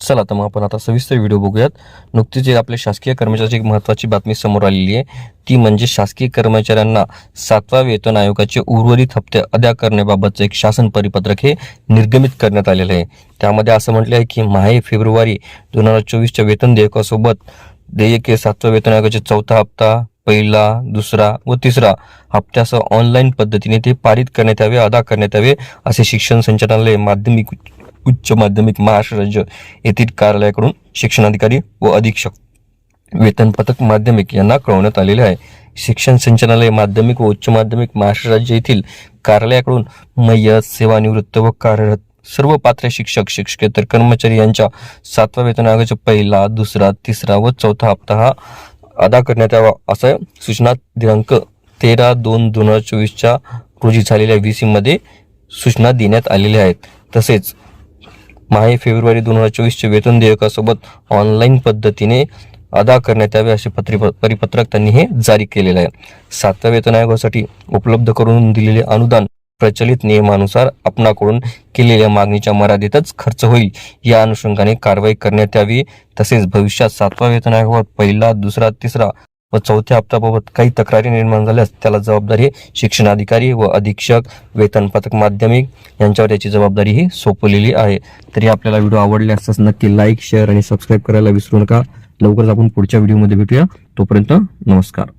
चला तर मग आपण आता सविस्तर व्हिडिओ बघूयात. नुकतीच जे आपल्या शासकीय कर्मचाऱ्याची एक महत्त्वाची बातमी समोर आलेली आहे. ती म्हणजे शासकीय कर्मचाऱ्यांना सातवा वेतन आयोगाचे उर्वरित हप्ते अदा करण्याबाबतचं एक शासन परिपत्रक हे निर्गमित करण्यात आलेलं आहे. त्यामध्ये असं म्हटलं आहे की माहे फेब्रुवारी दोन हजार चोवीसच्या वेतन देयकासोबत देयके सातव्या वेतन आयोगाचे चौथा हप्ता पहिला दुसरा व तिसरा हप्त्यासह ऑनलाईन पद्धतीने ते पारित करण्यात यावे अदा करण्यात यावे असे शिक्षण संचालनालय माध्यमिक उच्च माध्यमिक महाराष्ट्र राज्य येथील कार्यालयाकडून शिक्षणाधिकारी व अधीक्षक वेतन पथक माध्यमिक यांना कळवण्यात आलेले आहे. शिक्षण संचालनालय माध्यमिक व उच्च माध्यमिक महाराष्ट्र राज्य येथील कार्यालयाकडून मय्यत सेवानिवृत्त व कार्यरत सर्व पात्र शिक्षक शिक्षकेतर कर्मचारी यांच्या सातवा वेतन आयोगाचा पहिला दुसरा तिसरा व चौथा हप्ता हा अदा करण्यात यावा असं सूचना दिनांक तेरा दोन दोन हजार चोवीसच्या रोजी झालेल्या व्ही मध्ये सूचना देण्यात आलेल्या आहेत. तसेच माहे फेब्रुवारी दोन हजार चोवीसचे वेतन देयकासोबत ऑनलाईन पद्धतीने अदा करण्यात यावे असे पत्री परिपत्रक त्यांनी हे जारी केलेलं आहे. सातव्या वेतन आयोगासाठी उपलब्ध करून दिलेले अनुदान प्रचलित नियमानुसार आपणाकडून केलेल्या मागणीच्या मर्यादेतच खर्च होईल या अनुषंगाने कारवाई करण्यात यावी. तसेच भविष्यात सातवा वेतन आयोगात पहिला दुसरा तिसरा व चौथ्या हप्त्याबाबत काही तक्रारी निर्माण झाल्यास त्याला जबाबदारी शिक्षणाधिकारी व अधीक्षक वेतन पथक माध्यमिक यांच्यावर याची जबाबदारी ही सोपवलेली आहे. तरी आपल्याला व्हिडिओ आवडले असल्यास नक्की लाईक शेअर आणि सबस्क्राईब करायला विसरू नका. लवकरच आपण पुढच्या व्हिडिओमध्ये भेटूया. तोपर्यंत नमस्कार.